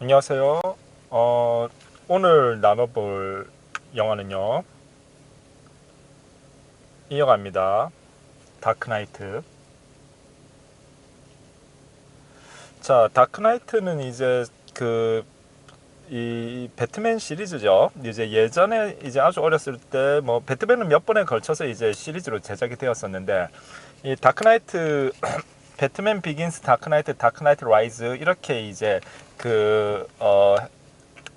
안녕하세요. 어, 오늘 나눠볼 영화는요. 이 영화입니다. 다크나이트. 자, 다크나이트는 이제 그, 이 배트맨 시리즈죠. 이제 예전에 이제 아주 어렸을 때 뭐 배트맨은 몇 번에 걸쳐서 이제 시리즈로 제작이 되었었는데 이 다크나이트 배트맨 비긴스 다크나이트 다크나이트 라이즈 이렇게 이제 그 어,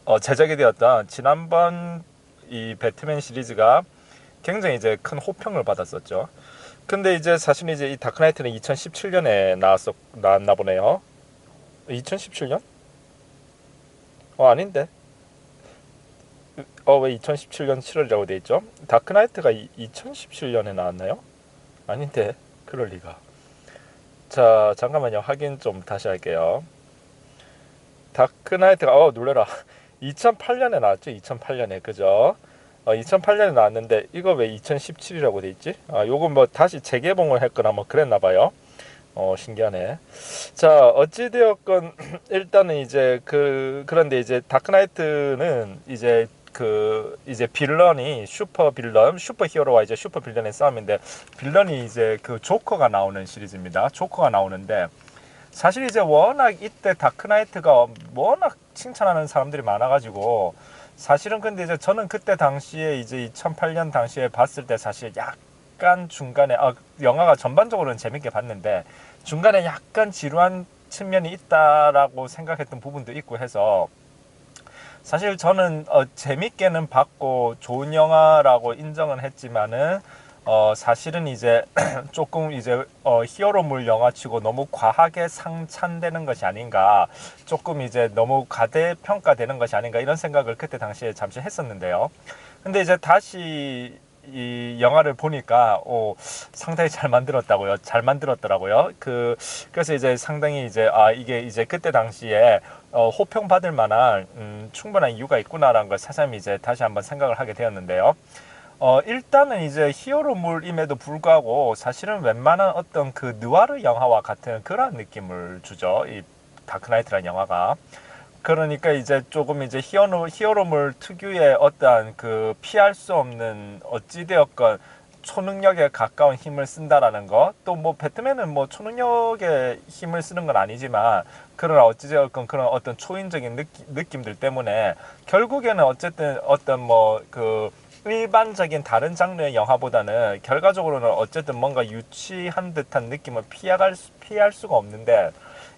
어, 제작이 되었던 지난번 이 배트맨 시리즈가 굉장히 이제 큰 호평을 받았었죠. 근데 이제 사실 이제 이 다크나이트는 2017년에 나왔었 나왔나 보네요. 2017년? 어 아닌데. 어 왜 2017년 7월이라고 돼 있죠? 다크나이트가 2017년에 나왔나요? 아닌데 그럴 리가. 자 잠깐만요. 확인 좀 다시 할게요. 다크나이트가 어 놀래라. 2008년에 나왔죠? 2008년에. 그죠? 어, 2008년에 나왔는데 이거 왜 2017이라고 돼 있지? 아 요거 뭐 다시 재개봉을 했거나 뭐 그랬나 봐요. 어 신기하네. 자 어찌 되었건 일단은 이제 그 그런데 이제 다크나이트는 이제 그 이제 빌런이 슈퍼 빌런 슈퍼 히어로와 이제 슈퍼 빌런의 싸움인데 빌런이 이제 그 조커가 나오는 시리즈입니다. 조커가 나오는데 사실 이제 워낙 이때 다크나이트가 워낙 칭찬하는 사람들이 많아가지고 사실은 근데 이제 저는 그때 당시에 이제 2008년 당시에 봤을 때 사실 약간 중간에 아, 영화가 전반적으로는 재밌게 봤는데 중간에 약간 지루한 측면이 있다라고 생각했던 부분도 있고 해서 사실 저는 어, 재밌게는 봤고 좋은 영화라고 인정은 했지만은 어, 사실은 이제 조금 이제 어, 히어로물 영화치고 너무 과하게 상찬되는 것이 아닌가 조금 이제 너무 과대평가되는 것이 아닌가 이런 생각을 그때 당시에 잠시 했었는데요. 근데 이제 다시 이 영화를 보니까 오, 상당히 잘 만들었다고요 잘 만들었더라고요. 그 그래서 이제 상당히 이제 아 이게 이제 그때 당시에 어, 호평 받을 만한 음, 충분한 이유가 있구나라는 걸 새삼 이제 다시 한번 생각을 하게 되었는데요 어, 일단은 이제 히어로물임에도 불구하고 사실은 웬만한 어떤 그 느와르 영화와 같은 그런 느낌을 주죠. 이 다크나이트라는 영화가. 그러니까 이제 조금 이제 히어로, 히어로물 특유의 어떠한 그 피할 수 없는 어찌되었건 초능력에 가까운 힘을 쓴다라는 것. 또 뭐 배트맨은 뭐 초능력에 힘을 쓰는 건 아니지만 그러나 어찌되었건 그런 어떤 초인적인 느끼, 느낌들 때문에 결국에는 어쨌든 어떤 뭐그 일반적인 다른 장르의 영화보다는 결과적으로는 어쨌든 뭔가 유치한 듯한 느낌을 피할, 피할 수가 없는데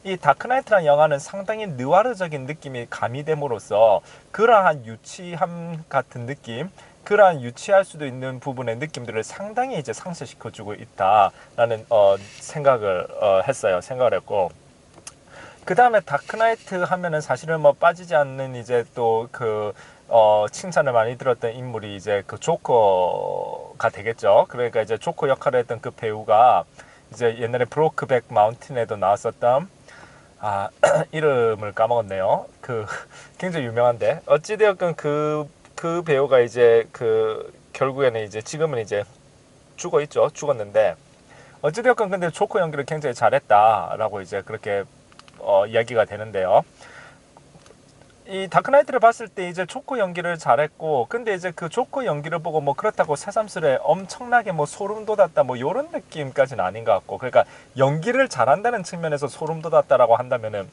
이 다크나이트라는 영화는 상당히 느와르적인 느낌이 가미됨으로써 그러한 유치함 같은 느낌 그러한 유치할 수도 있는 부분의 느낌들을 상당히 이제 상쇄시켜주고 있다라는 어, 생각을 어, 했어요. 생각을 했고 그 다음에 다크나이트 하면은 사실은 뭐 빠지지 않는 이제 또그 어, 칭찬을 많이 들었던 인물이 이제 그 조커가 되겠죠. 그러니까 이제 조커 역할을 했던 그 배우가 이제 옛날에 브로크백 마운틴에도 나왔었던 아 이름을 까먹었네요. 그 굉장히 유명한데 어찌되었건 그 그그 배우가 이제 그 결국에는 이제 지금은 이제 죽어 있죠. 죽었는데 어찌되었건 근데 조커 연기를 굉장히 잘했다라고 이제 그렇게 어, 이야기가 되는데요. 이 다크나이트를 봤을 때 이제 조커 연기를 잘했고 근데 이제 그 조커 연기를 보고 뭐 그렇다고 새삼스레 엄청나게 뭐 소름 돋았다 뭐 요런 느낌까지는 아닌 것 같고 그러니까 연기를 잘한다는 측면에서 소름 돋았다라고 한다면은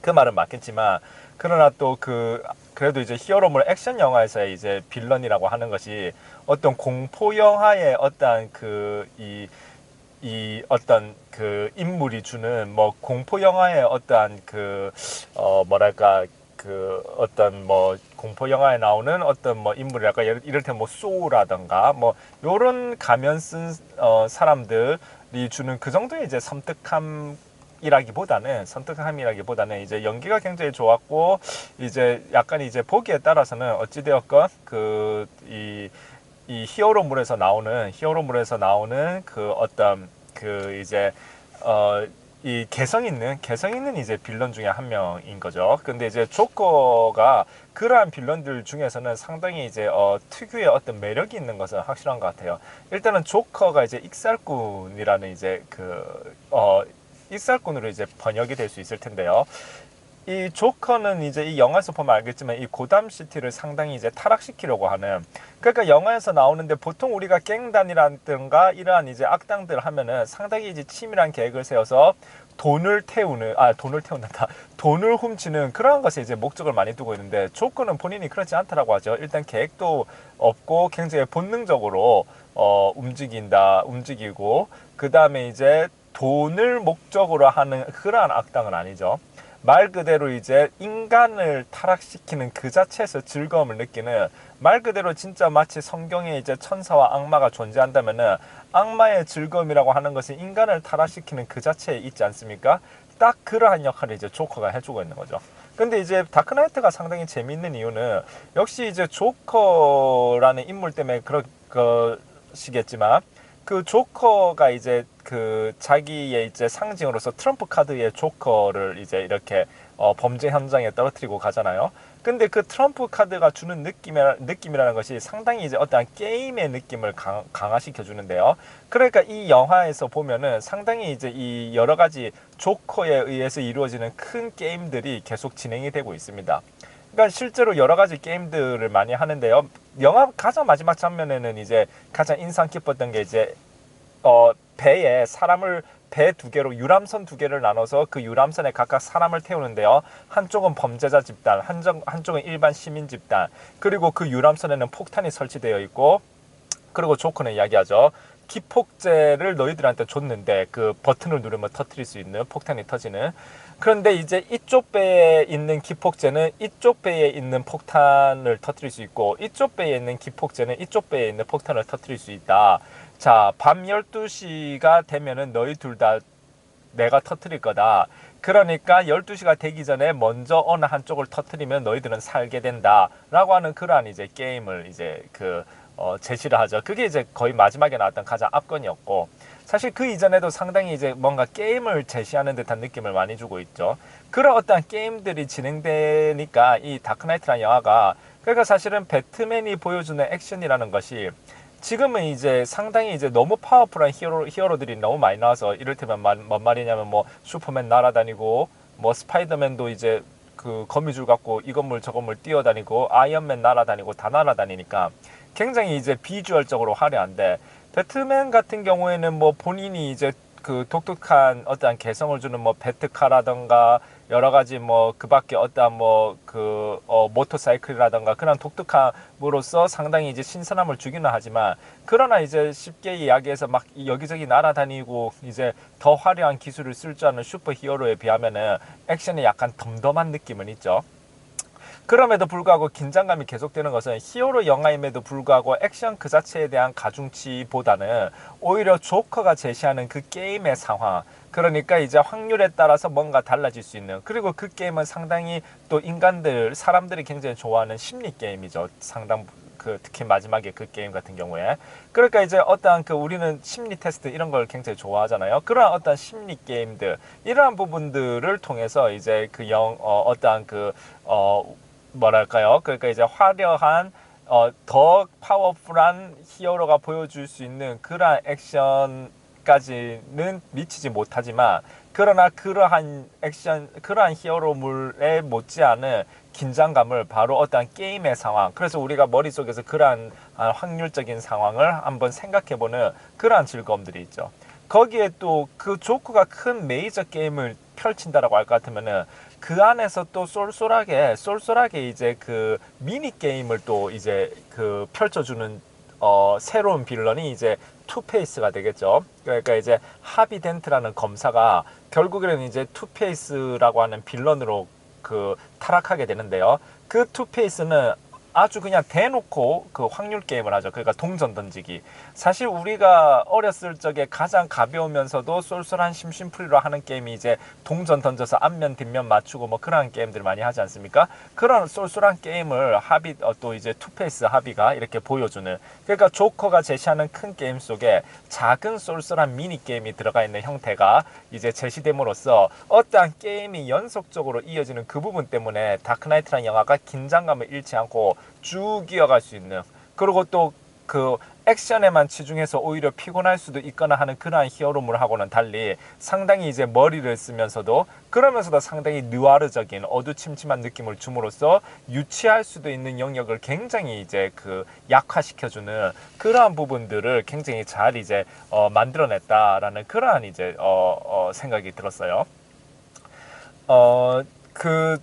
그 말은 맞겠지만 그러나 또 그 그래도 이제 히어로물 액션 영화에서의 이제 빌런이라고 하는 것이 어떤 공포 영화의 어떤 그이 이 어떤 그 인물이 주는 뭐 공포 영화의 어떠한 그 어 뭐랄까 그 어떤 뭐 공포 영화에 나오는 어떤 뭐 인물이랄까 이를테면 뭐 소우라던가 뭐 요런 가면 쓴 어, 사람들이 주는 그 정도의 이제 섬뜩함 이라기보다는 선택함이라기보다는 이제 연기가 굉장히 좋았고 이제 약간 이제 보기에 따라서는 어찌되었건 그이 이 히어로물에서 나오는 히어로물에서 나오는 그 어떤 그 이제 어 이 개성 있는 개성 있는 이제 빌런 중에 한 명인 거죠. 근데 이제 조커가 그러한 빌런들 중에서는 상당히 이제 어, 특유의 어떤 매력이 있는 것은 확실한 것 같아요. 일단은 조커가 이제 익살꾼이라는 이제 그 어, 익살꾼으로 이제 번역이 될 수 있을 텐데요. 이 조커는 이제 이 영화에서 보면 알겠지만 이 고담 시티를 상당히 이제 타락시키려고 하는 그러니까 영화에서 나오는데 보통 우리가 갱단이라든가 이러한 이제 악당들 하면은 상당히 이제 치밀한 계획을 세워서 돈을 태우는 아 돈을 태운다 돈을 훔치는 그러한 것에 이제 목적을 많이 두고 있는데 조커는 본인이 그렇지 않다라고 하죠 일단 계획도 없고 굉장히 본능적으로 어 움직인다 움직이고 그 다음에 이제 돈을 목적으로 하는 그러한 악당은 아니죠 말 그대로 이제 인간을 타락시키는 그 자체에서 즐거움을 느끼는 말 그대로 진짜 마치 성경에 이제 천사와 악마가 존재한다면은 악마의 즐거움이라고 하는 것이 인간을 타락시키는 그 자체에 있지 않습니까? 딱 그러한 역할을 이제 조커가 해주고 있는 거죠. 근데 이제 다크나이트가 상당히 재미있는 이유는 역시 이제 조커라는 인물 때문에 그럴 것이겠지만 그 조커가 이제 그 자기의 이제 상징으로서 트럼프 카드의 조커를 이제 이렇게 어 범죄 현장에 떨어뜨리고 가잖아요. 근데 그 트럼프 카드가 주는 느낌이라, 느낌이라는 것이 상당히 이제 어떠한 게임의 느낌을 강, 강화시켜 주는데요. 그러니까 이 영화에서 보면은 상당히 이제 이 여러 가지 조커에 의해서 이루어지는 큰 게임들이 계속 진행이 되고 있습니다. 그러니까 실제로 여러 가지 게임들을 많이 하는데요. 영화 가장 마지막 장면에는 이제 가장 인상 깊었던 게 이제 어 배에 사람을 배 두 개로 유람선 두 개를 나눠서 그 유람선에 각각 사람을 태우는데요. 한쪽은 범죄자 집단, 한쪽, 한쪽은 일반 시민 집단. 그리고 그 유람선에는 폭탄이 설치되어 있고 그리고 조커는 이야기하죠. 기폭제를 너희들한테 줬는데 그 버튼을 누르면 터트릴 수 있는 폭탄이 터지는 그런데 이제 이쪽 배에 있는 기폭제는 이쪽 배에 있는 폭탄을 터트릴 수 있고 이쪽 배에 있는 기폭제는 이쪽 배에 있는 폭탄을 터트릴 수 있다. 자, 밤 12시가 되면은 너희 둘 다 내가 터트릴 거다. 그러니까 12시가 되기 전에 먼저 어느 한쪽을 터트리면 너희들은 살게 된다. 라고 하는 그러한 이제 게임을 이제 그 어, 제시를 하죠. 그게 이제 거의 마지막에 나왔던 가장 압권이었고 사실 그 이전에도 상당히 이제 뭔가 게임을 제시하는 듯한 느낌을 많이 주고 있죠. 그런 어떤 게임들이 진행되니까 이 다크나이트라는 영화가 그러니까 사실은 배트맨이 보여주는 액션이라는 것이 지금은 이제 상당히 이제 너무 파워풀한 히어로, 히어로들이 너무 많이 나와서 이를테면 말, 뭔 말이냐면 뭐 슈퍼맨 날아다니고 뭐 스파이더맨도 이제 그 거미줄 갖고 이 건물 저 건물 뛰어다니고 아이언맨 날아다니고 다 날아다니니까 굉장히 이제 비주얼적으로 화려한데 배트맨 같은 경우에는 뭐 본인이 이제 그 독특한 어떠한 개성을 주는 뭐 배트카라던가 여러 가지 뭐 그밖에 어떠한 뭐그 어, 모터사이클이라던가 그런 독특함으로써 상당히 이제 신선함을 주기는 하지만 그러나 이제 쉽게 이야기해서 막 여기저기 날아다니고 이제 더 화려한 기술을 쓸 줄 아는 슈퍼 히어로에 비하면은 액션이 약간 덤덤한 느낌은 있죠. 그럼에도 불구하고 긴장감이 계속되는 것은 히어로 영화임에도 불구하고 액션 그 자체에 대한 가중치보다는 오히려 조커가 제시하는 그 게임의 상황 그러니까 이제 확률에 따라서 뭔가 달라질 수 있는 그리고 그 게임은 상당히 또 인간들 사람들이 굉장히 좋아하는 심리 게임이죠. 상당 그 특히 마지막에 그 게임 같은 경우에. 그러니까 이제 어떠한 그 우리는 심리 테스트 이런 걸 굉장히 좋아하잖아요. 그러한 어떠한 심리 게임들 이러한 부분들을 통해서 이제 그영 어, 어떠한 그어 뭐랄까요? 그러니까 이제 화려한 어, 더 파워풀한 히어로가 보여줄 수 있는 그러한 액션까지는 미치지 못하지만 그러나 그러한 액션, 그러한 히어로물에 못지않은 긴장감을 바로 어떠한 게임의 상황, 그래서 우리가 머릿속에서 그러한 아, 확률적인 상황을 한번 생각해보는 그러한 즐거움들이 있죠. 거기에 또 그 조커가 큰 메이저 게임을 펼친다라고 할 것 같으면은 그 안에서 또 쏠쏠하게 쏠쏠하게 이제 그 미니 게임을 또 이제 그 펼쳐주는 어 새로운 빌런이 이제 투페이스가 되겠죠. 그러니까 이제 하비덴트라는 검사가 결국에는 이제 투페이스라고 하는 빌런으로 그 타락하게 되는데요. 그 투페이스는 아주 그냥 대놓고 그 확률 게임을 하죠. 그러니까 동전 던지기. 사실 우리가 어렸을 적에 가장 가벼우면서도 쏠쏠한 심심풀이로 하는 게임이 이제 동전 던져서 앞면 뒷면 맞추고 뭐 그런 게임들 많이 하지 않습니까? 그런 쏠쏠한 게임을 합의 어, 또 이제 투페이스 합의가 이렇게 보여주는 그러니까 조커가 제시하는 큰 게임 속에 작은 쏠쏠한 미니 게임이 들어가 있는 형태가 이제 제시됨으로써 어떠한 게임이 연속적으로 이어지는 그 부분 때문에 다크나이트라는 영화가 긴장감을 잃지 않고 쭉 이어갈 수 있는 그리고 또 그 액션에만 치중해서 오히려 피곤할 수도 있거나 하는 그러한 히어로물하고는 달리 상당히 이제 머리를 쓰면서도 그러면서도 상당히 느와르적인 어두침침한 느낌을 줌으로써 유치할 수도 있는 영역을 굉장히 이제 그 약화시켜주는 그러한 부분들을 굉장히 잘 이제 어, 만들어냈다라는 그러한 이제 어, 어, 생각이 들었어요. 어, 그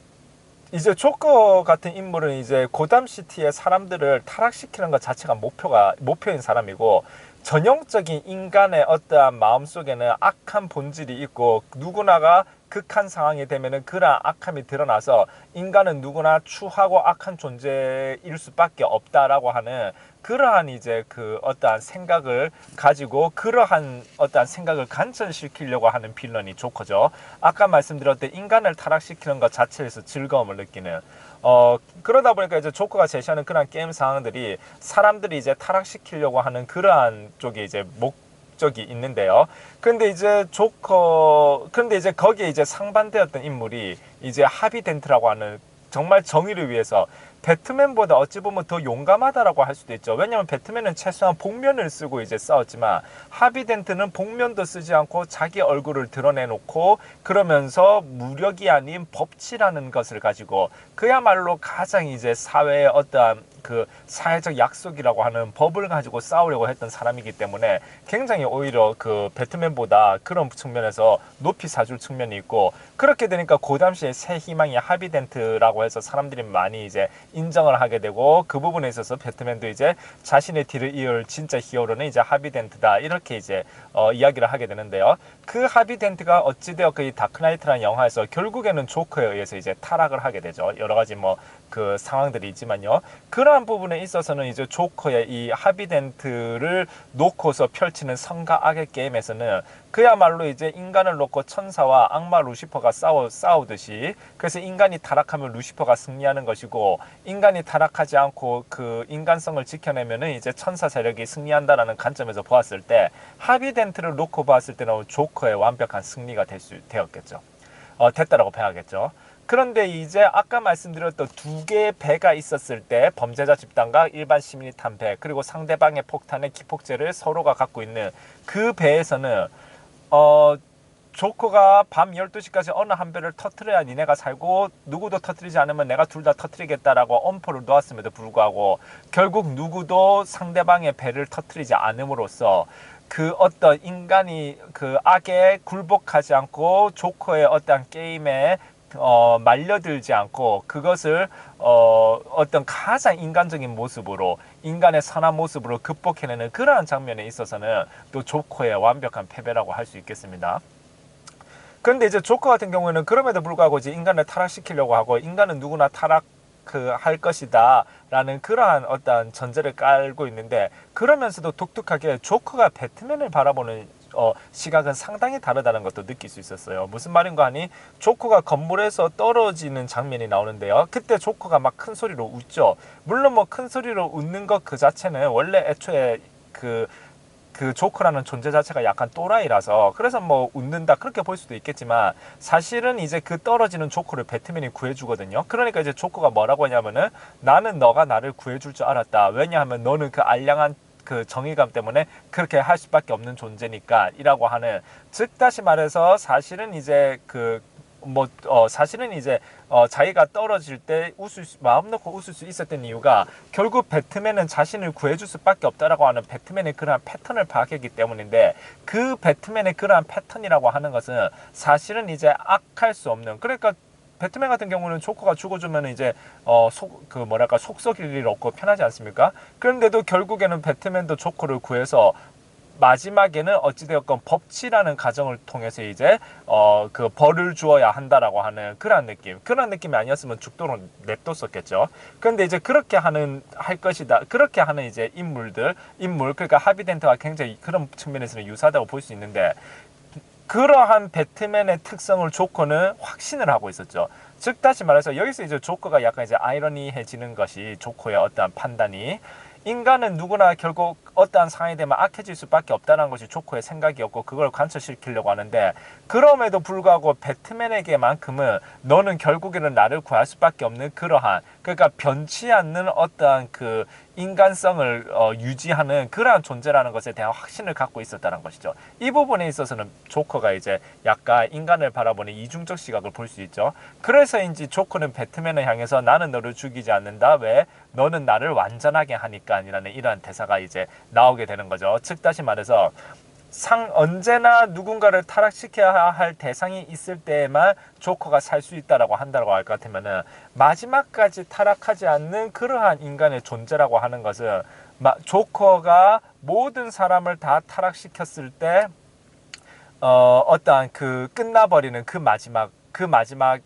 이제 조커 같은 인물은 이제 고담 시티의 사람들을 타락시키는 것 자체가 목표가 목표인 사람이고 전형적인 인간의 어떠한 마음 속에는 악한 본질이 있고 누구나가 극한 상황이 되면은 그러한 악함이 드러나서 인간은 누구나 추하고 악한 존재일 수밖에 없다라고 하는 그러한 이제 그 어떠한 생각을 가지고 그러한 어떠한 생각을 관철시키려고 하는 빌런이 조커죠. 아까 말씀드렸듯 인간을 타락시키는 것 자체에서 즐거움을 느끼는 어 그러다 보니까 이제 조커가 제시하는 그러한 게임 상황들이 사람들이 이제 타락시키려고 하는 그러한 쪽에 이제 목 적이 있는데요. 근데 이제 조커 근데 이제 거기에 이제 상반되었던 인물이 이제 하비덴트라고 하는 정말 정의를 위해서 배트맨보다 어찌 보면 더 용감하다라고 할 수도 있죠. 왜냐하면 배트맨은 최소한 복면을 쓰고 이제 싸웠지만 하비덴트는 복면도 쓰지 않고 자기 얼굴을 드러내놓고 그러면서 무력이 아닌 법치라는 것을 가지고 그야말로 가장 이제 사회의 어떠한 그 사회적 약속이라고 하는 법을 가지고 싸우려고 했던 사람이기 때문에 굉장히 오히려 그 배트맨보다 그런 측면에서 높이 사줄 측면이 있고 그렇게 되니까 그 당시에 새 희망이 하비덴트라고 해서 사람들이 많이 이제 인정을 하게 되고 그 부분에 있어서 배트맨도 이제 자신의 뒤를 이을 진짜 히어로는 이제 하비덴트다 이렇게 이제 어, 이야기를 하게 되는데요. 그 하비덴트가 어찌되어 그 다크나이트라는 영화에서 결국에는 조커에 의해서 이제 타락을 하게 되죠. 여러 가지 뭐 그 상황들이 있지만요. 그 러한 부분에 있어서는 이제 조커의 이 하비덴트를 놓고서 펼치는 성과 악의 게임에서는 그야말로 이제 인간을 놓고 천사와 악마 루시퍼가 싸워 싸우듯이 그래서 인간이 타락하면 루시퍼가 승리하는 것이고 인간이 타락하지 않고 그 인간성을 지켜내면은 이제 천사 세력이 승리한다라는 관점에서 보았을 때 하비덴트를 놓고 봤을 때는 조커의 완벽한 승리가 될 수 되었겠죠. 어, 됐다라고 봐야겠죠. 그런데 이제 아까 말씀드렸던 두 개의 배가 있었을 때 범죄자 집단과 일반 시민이 탄 배, 그리고 상대방의 폭탄의 기폭제를 서로가 갖고 있는 그 배에서는 어 조커가 밤 12시까지 어느 한 배를 터트려야 니네가 살고 누구도 터트리지 않으면 내가 둘 다 터트리겠다라고 엄포를 놓았음에도 불구하고 결국 누구도 상대방의 배를 터트리지 않음으로써 그 어떤 인간이 그 악에 굴복하지 않고 조커의 어떤 게임에 어, 말려들지 않고 그것을 어, 어떤 가장 인간적인 모습으로 인간의 선한 모습으로 극복해내는 그러한 장면에 있어서는 또 조커의 완벽한 패배라고 할 수 있겠습니다. 그런데 이제 조커 같은 경우에는 그럼에도 불구하고 이제 인간을 타락시키려고 하고 인간은 누구나 타락 그 할 것이다 라는 그러한 어떤 전제를 깔고 있는데 그러면서도 독특하게 조커가 배트맨을 바라보는 어, 시각은 상당히 다르다는 것도 느낄 수 있었어요. 무슨 말인가 하니 조커가 건물에서 떨어지는 장면이 나오는데요. 그때 조커가 막 큰 소리로 웃죠. 물론 뭐 큰 소리로 웃는 것 그 자체는 원래 애초에 그그 조커라는 존재 자체가 약간 또라이라서 그래서 뭐 웃는다 그렇게 볼 수도 있겠지만 사실은 이제 그 떨어지는 조커를 배트맨이 구해주거든요. 그러니까 이제 조커가 뭐라고 하냐면은 나는 너가 나를 구해줄 줄 알았다. 왜냐하면 너는 그 알량한 그 정의감 때문에 그렇게 할 수밖에 없는 존재니까 이라고 하는 즉 다시 말해서 사실은 이제 그 뭐 어, 사실은 이제 어, 자기가 떨어질 때 웃을 수, 마음 놓고 웃을 수 있었던 이유가 결국 배트맨은 자신을 구해줄 수밖에 없다라고 하는 배트맨의 그러한 패턴을 파악했기 때문인데 그 배트맨의 그러한 패턴이라고 하는 것은 사실은 이제 악할 수 없는 그러니까 배트맨 같은 경우는 조커가 죽어주면 이제 어 속 그 뭐랄까 속썩일 일 없고 편하지 않습니까? 그런데도 결국에는 배트맨도 조커를 구해서 마지막에는 어찌되었건 법치라는 과정을 통해서 이제 어 그 벌을 주어야 한다라고 하는 그런 느낌. 그런 느낌이 아니었으면 죽도록 냅뒀었겠죠. 그런데 이제 그렇게 하는 할 것이다. 그렇게 하는 이제 인물들 인물 그러니까 하비덴트가 굉장히 그런 측면에서는 유사하다고 볼 수 있는데 그러한 배트맨의 특성을 조커는 확신을 하고 있었죠. 즉 다시 말해서 여기서 이제 조커가 약간 이제 아이러니해지는 것이 조커의 어떠한 판단이 인간은 누구나 결국 어떠한 상황이 되면 악해질 수밖에 없다는 것이 조커의 생각이었고 그걸 관철시키려고 하는데 그럼에도 불구하고 배트맨에게만큼은 너는 결국에는 나를 구할 수밖에 없는 그러한 그러니까 변치 않는 어떠한 그 인간성을 어, 유지하는 그러한 존재라는 것에 대한 확신을 갖고 있었다는 것이죠. 이 부분에 있어서는 조커가 이제 약간 인간을 바라보는 이중적 시각을 볼 수 있죠. 그래서인지 조커는 배트맨을 향해서 나는 너를 죽이지 않는다. 왜? 너는 나를 완전하게 하니까 아니라는 이러한 대사가 이제 나오게 되는 거죠. 즉 다시 말해서 상 언제나 누군가를 타락시켜야 할 대상이 있을 때에만 조커가 살 수 있다라고 한다고 할 것 같으면은 마지막까지 타락하지 않는 그러한 인간의 존재라고 하는 것은 마, 조커가 모든 사람을 다 타락시켰을 때 어, 어떠한 그 끝나버리는 그 마지막 그 마지막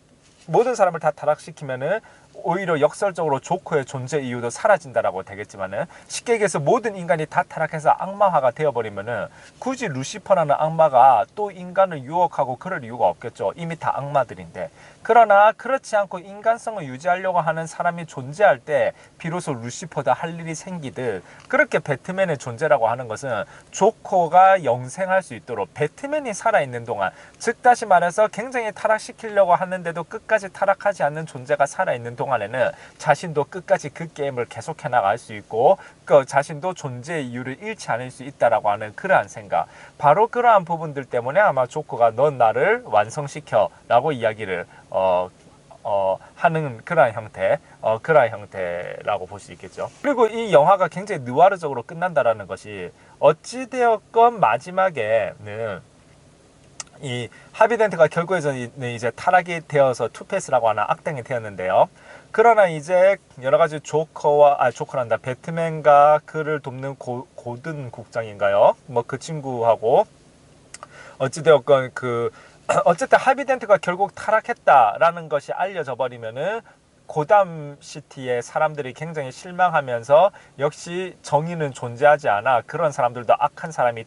모든 사람을 다 타락시키면은 오히려 역설적으로 조커의 존재 이유도 사라진다라고 되겠지만은 쉽게 얘기해서 모든 인간이 다 타락해서 악마화가 되어버리면은 굳이 루시퍼라는 악마가 또 인간을 유혹하고 그럴 이유가 없겠죠. 이미 다 악마들인데. 그러나 그렇지 않고 인간성을 유지하려고 하는 사람이 존재할 때 비로소 루시퍼다 할 일이 생기듯 그렇게 배트맨의 존재라고 하는 것은 조커가 영생할 수 있도록 배트맨이 살아있는 동안 즉 다시 말해서 굉장히 타락시키려고 하는데도 끝까지 타락하지 않는 존재가 살아있는 동안에는 자신도 끝까지 그 게임을 계속해 나갈 수 있고 그 자신도 존재의 이유를 잃지 않을 수 있다라고 하는 그러한 생각. 바로 그러한 부분들 때문에 아마 조커가 넌 나를 완성시켜 라고 이야기를 어, 어, 하는 그러한 형태, 어, 그러한 형태라고 볼 수 있겠죠. 그리고 이 영화가 굉장히 느와르적으로 끝난다라는 것이 어찌되었건 마지막에는 이 하비덴트가 결국에는 이제 타락이 되어서 투페스라고 하는 악당이 되었는데요. 그러나 이제 여러 가지 조커와 아 조커란다 배트맨과 그를 돕는 고, 고든 국장인가요? 뭐 그 친구하고 어찌되었건 그 어쨌든 하비덴트가 결국 타락했다라는 것이 알려져 버리면은 고담 시티의 사람들이 굉장히 실망하면서 역시 정의는 존재하지 않아 그런 사람들도 악한 사람이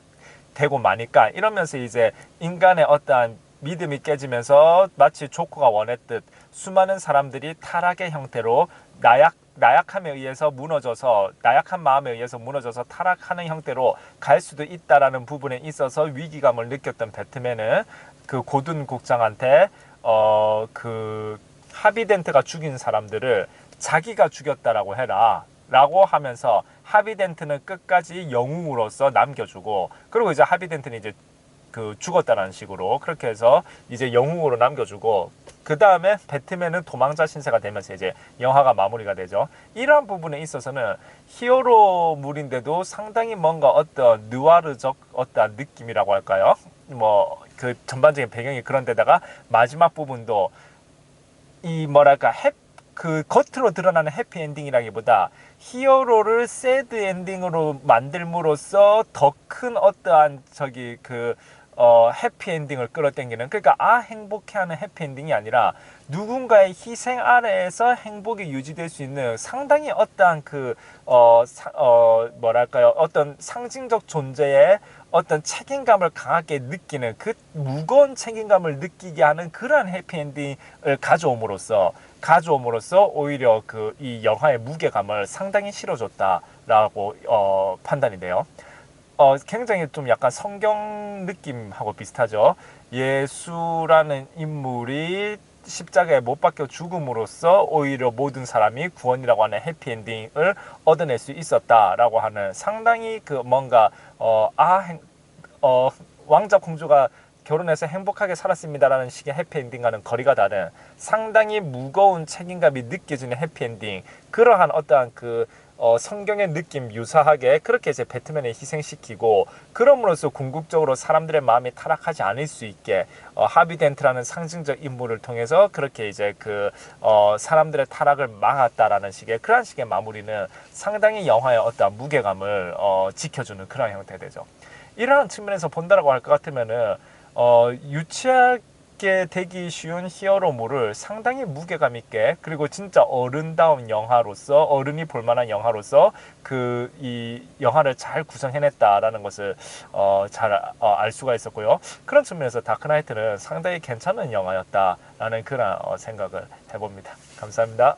되고 마니까 이러면서 이제 인간의 어떠한 믿음이 깨지면서 마치 조커가 원했듯 수많은 사람들이 타락의 형태로 나약 나약함에 의해서 무너져서 나약한 마음에 의해서 무너져서 타락하는 형태로 갈 수도 있다라는 부분에 있어서 위기감을 느꼈던 배트맨은 그 고든 국장한테 어 그 하비덴트가 죽인 사람들을 자기가 죽였다라고 해라. 라고 하면서 하비덴트는 끝까지 영웅으로서 남겨주고 그리고 이제 하비덴트는 이제 그 죽었다는 식으로 그렇게 해서 이제 영웅으로 남겨주고 그 다음에 배트맨은 도망자 신세가 되면서 이제 영화가 마무리가 되죠. 이러한 부분에 있어서는 히어로물인데도 상당히 뭔가 어떤 느와르적 어떤 느낌이라고 할까요? 뭐 그 전반적인 배경이 그런 데다가 마지막 부분도 이 뭐랄까 해, 그 겉으로 드러나는 해피 엔딩이라기보다 히어로를 새드 엔딩으로 만들므로써 더 큰 어떠한 저기 그 어, 해피엔딩을 끌어당기는 그러니까 아 행복해하는 해피엔딩이 아니라 누군가의 희생 아래에서 행복이 유지될 수 있는 상당히 어떠한 그 어, 사, 어 뭐랄까요 어떤 상징적 존재의 어떤 책임감을 강하게 느끼는 그 무거운 책임감을 느끼게 하는 그러한 해피엔딩을 가져옴으로써 가져옴으로써 오히려 그 이 영화의 무게감을 상당히 실어줬다라고 어, 판단이 돼요. 어, 굉장히 좀 약간 성경 느낌하고 비슷하죠. 예수라는 인물이 십자가에 못 박혀 죽음으로써 오히려 모든 사람이 구원이라고 하는 해피엔딩을 얻어낼 수 있었다라고 하는 상당히 그 뭔가 어, 아, 행, 어, 왕자 공주가 결혼해서 행복하게 살았습니다라는 식의 해피엔딩과는 거리가 다른 상당히 무거운 책임감이 느껴지는 해피엔딩 그러한 어떠한 그 어, 성경의 느낌 유사하게 그렇게 이제 배트맨을 희생시키고 그럼으로써 궁극적으로 사람들의 마음이 타락하지 않을 수 있게 어, 하비덴트라는 상징적 인물을 통해서 그렇게 이제 그 어, 사람들의 타락을 막았다라는 식의 그런 식의 마무리는 상당히 영화의 어떠한 무게감을 어, 지켜주는 그런 형태 되죠. 이러한 측면에서 본다라고 할 것 같으면은 어, 유치하 게 되기 쉬운 히어로물을 상당히 무게감 있게 그리고 진짜 어른다운 영화로서 어른이 볼만한 영화로서 그 이 영화를 잘 구성해냈다라는 것을 어, 잘알 어, 수가 있었고요. 그런 측면에서 다크나이트는 상당히 괜찮은 영화였다라는 그런 어, 생각을 해봅니다. 감사합니다.